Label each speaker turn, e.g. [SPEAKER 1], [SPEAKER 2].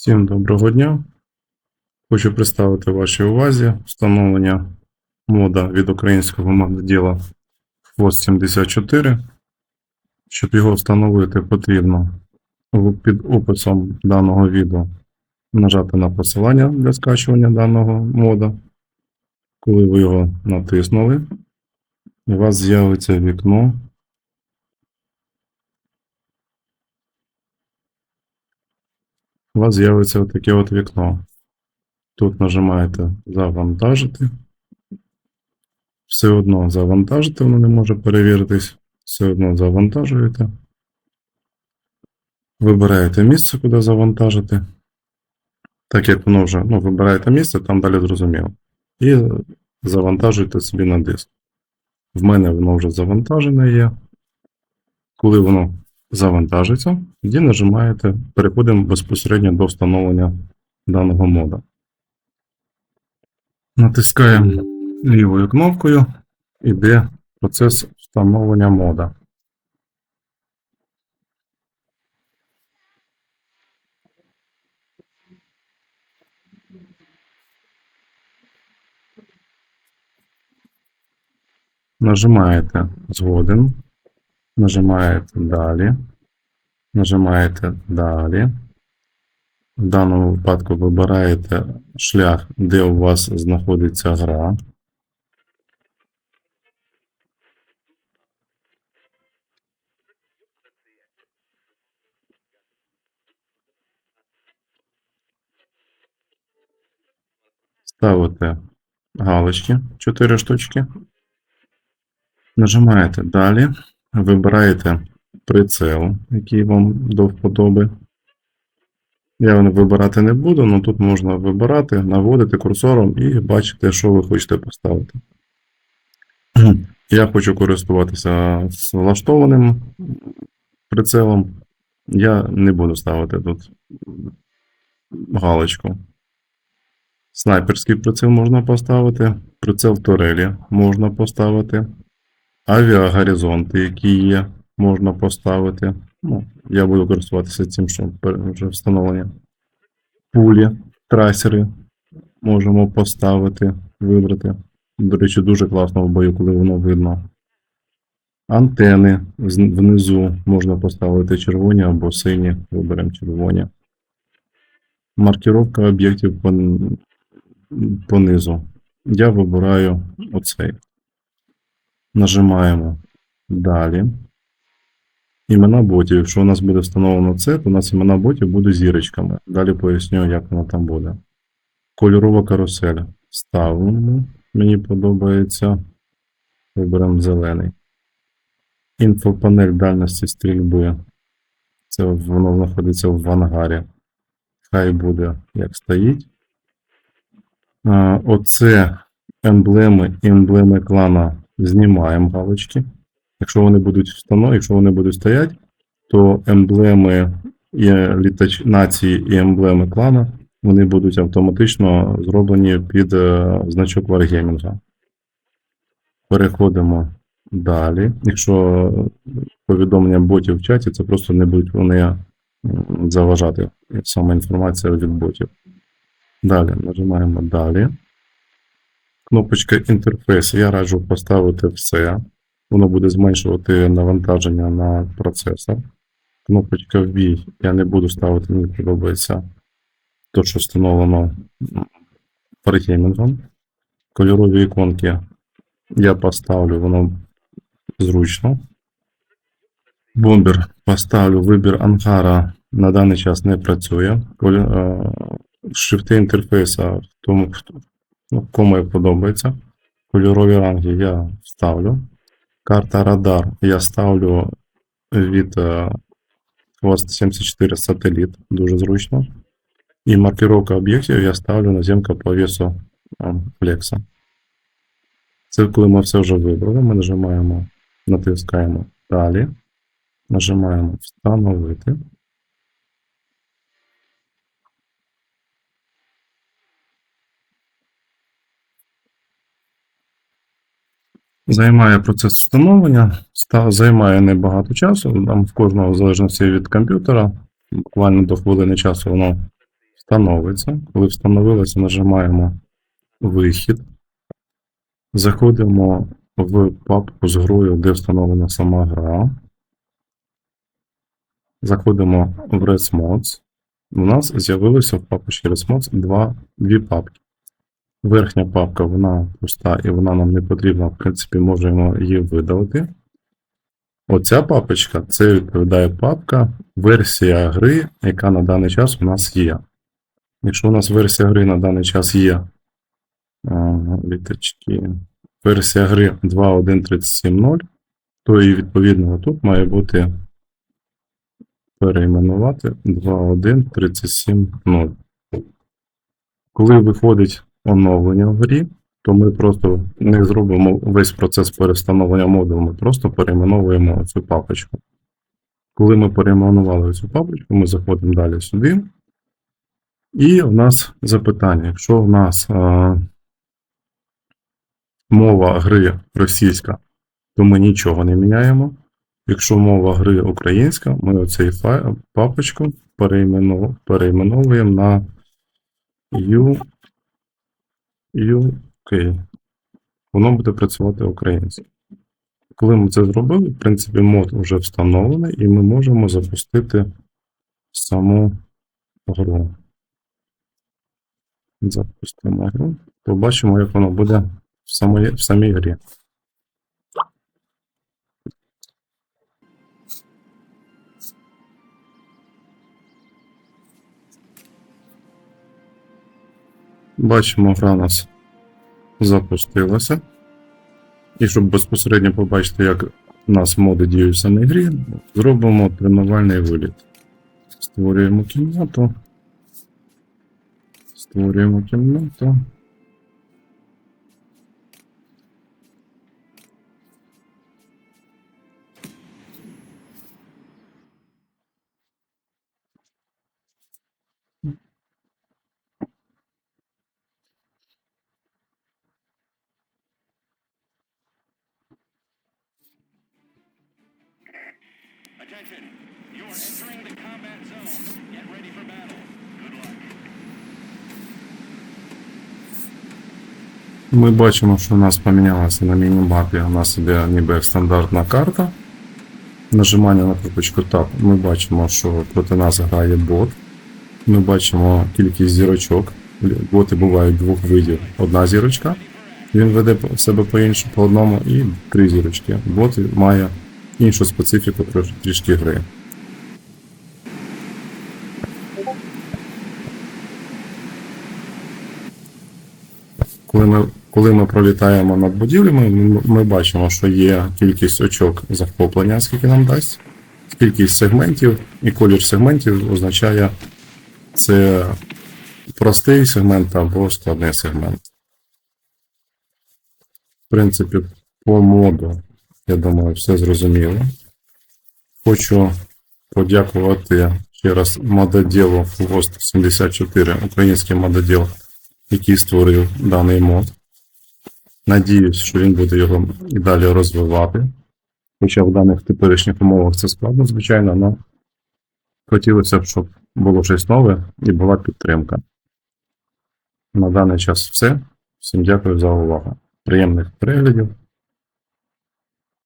[SPEAKER 1] Всім доброго дня. Хочу представити вашій увазі встановлення мода від українського мододіла Хвост 74. Щоб його встановити, потрібно під описом даного відео нажати на посилання для скачування даного мода. Коли ви його натиснули, у вас з'явиться вікно у вас з'явиться таке от вікно. Тут нажимаєте Завантажити. Все одно завантажити, воно не може перевіритись. Все одно завантажуєте. Вибираєте місце, куди завантажити. Так як воно вже, ну, вибираєте місце, там далі зрозуміло. І завантажуєте собі на диск. В мене воно вже завантажене є. Коли воно завантажиться, тоді нажимаєте, переходимо безпосередньо до встановлення даного мода. Натискаємо лівою кнопкою, іде процес встановлення мода. Нажимаєте згоден, нажимаєте далі, нажимаєте далі. В даному випадку вибираєте шлях, де у вас знаходиться гра. Ставите галочки 4 штучки. Нажимаєте далі, вибираєте прицел, який вам до вподоби. Я його вибирати не буду, але тут можна вибирати, наводити курсором і бачити, що ви хочете поставити. Я хочу користуватися влаштованим прицелом. Я не буду ставити тут галочку. Снайперський приціл можна поставити, прицел турелі можна поставити, авіагоризонти, які є, можна поставити. Ну, я буду користуватися цим, що вже встановлення. Пулі, трасери можемо поставити, вибрати. До речі, дуже класно в бою, коли воно видно. Антени внизу можна поставити червоні або сині. Виберемо червоні. Маркіровка об'єктів по, понизу. Я вибираю оцей. Нажимаємо далі. Імена ботів. Якщо у нас буде встановлено це, то у нас імена ботів будуть зірочками. Далі поясню, як воно там буде. Кольорова карусель. Ставимо. Мені подобається. Виберемо зелений. Інфопанель дальності стрільби. Це воно знаходиться в ангарі. Хай буде як стоїть. Оце емблеми емблеми клана знімаємо галочки. Якщо вони будуть встановлені, якщо вони будуть стояти, то емблеми і літач... нації і емблеми клана вони будуть автоматично зроблені під е, значок Wargaming. Переходимо далі. Якщо повідомлення ботів в чаті, це просто не будуть вони заважати саме інформація від ботів. Далі нажимаємо далі. Кнопочка інтерфейс. Я раджу поставити все. Воно буде зменшувати навантаження на процесор. Кнопочка вбій. Я не буду ставити, мені подобається то, що встановлено паргеймінгом. Кольорові іконки я поставлю, воно зручно. Бомбер поставлю вибір ангара на даний час не працює. Е, Шрифти інтерфейса, тому хто ну, кому подобається. Кольорові ранги я ставлю. Карта радар я ставлю від е, хвост 74 сателіт, дуже зручно. І маркировка об'єктів я ставлю наземка по весу е, флекса. Це коли ми все вже вибрали, ми нажимаємо, натискаємо далі, нажимаємо встановити. Займає процес встановлення, займає небагато часу, там в кожного в залежності від комп'ютера, буквально до хвилини часу воно становиться. Коли встановилося, нажимаємо вихід. Заходимо в папку з грою, де встановлена сама гра. Заходимо в ResMods. У нас з'явилося в папочці ResMods два, дві папки. Верхня папка, вона пуста і вона нам не потрібна, в принципі, можемо її видалити. Оця папочка це відповідає папка версія гри, яка на даний час у нас є. Якщо у нас версія гри на даний час є літочки, версія гри 2.1.37.0, то і відповідно тут має бути перейменувати 2.1.37.0. Коли виходить оновлення в грі, то ми просто не зробимо весь процес перестановлення модулю, ми просто перейменовуємо цю папочку. Коли ми перейменували цю папочку, ми заходимо далі сюди. І в нас запитання: якщо в нас а, мова гри російська, то ми нічого не міняємо. Якщо мова гри українська, ми оцей папочку перейменов- перейменовуємо на U, UK. Воно буде працювати українською. Коли ми це зробили, в принципі, мод вже встановлений, і ми можемо запустити саму гру. Запустимо гру. Побачимо, як воно буде в самій, в самій грі. Бачимо, гра у нас запустилася. І щоб безпосередньо побачити, як у нас моди діють в самій грі, зробимо тренувальний виліт. Створюємо кімнату. Створюємо кімнату. Ми бачимо, що у нас помінялося на мінімапі. У нас іде ніби як стандартна карта. Нажимання на кнопочку Tab. Ми бачимо, що проти нас грає бот. Ми бачимо кількість зірочок. Боти бувають двох видів. Одна зірочка. Він веде себе по іншому по одному і три зірочки. Бот має іншу специфіку трішки гри. Коли ми, коли ми пролітаємо над будівлями, ми, ми бачимо, що є кількість очок захоплення, скільки нам дасть, кількість сегментів, і колір сегментів означає це простий сегмент або складний сегмент. В принципі, по моду, я думаю, все зрозуміло. Хочу подякувати ще раз мододілу ГОСТ 74, український мододіл, який створив даний мод. Надіюсь, що він буде його і далі розвивати. Хоча в даних теперішніх умовах це складно, звичайно, але хотілося б, щоб було щось нове і була підтримка. На даний час все. Всім дякую за увагу. Приємних переглядів.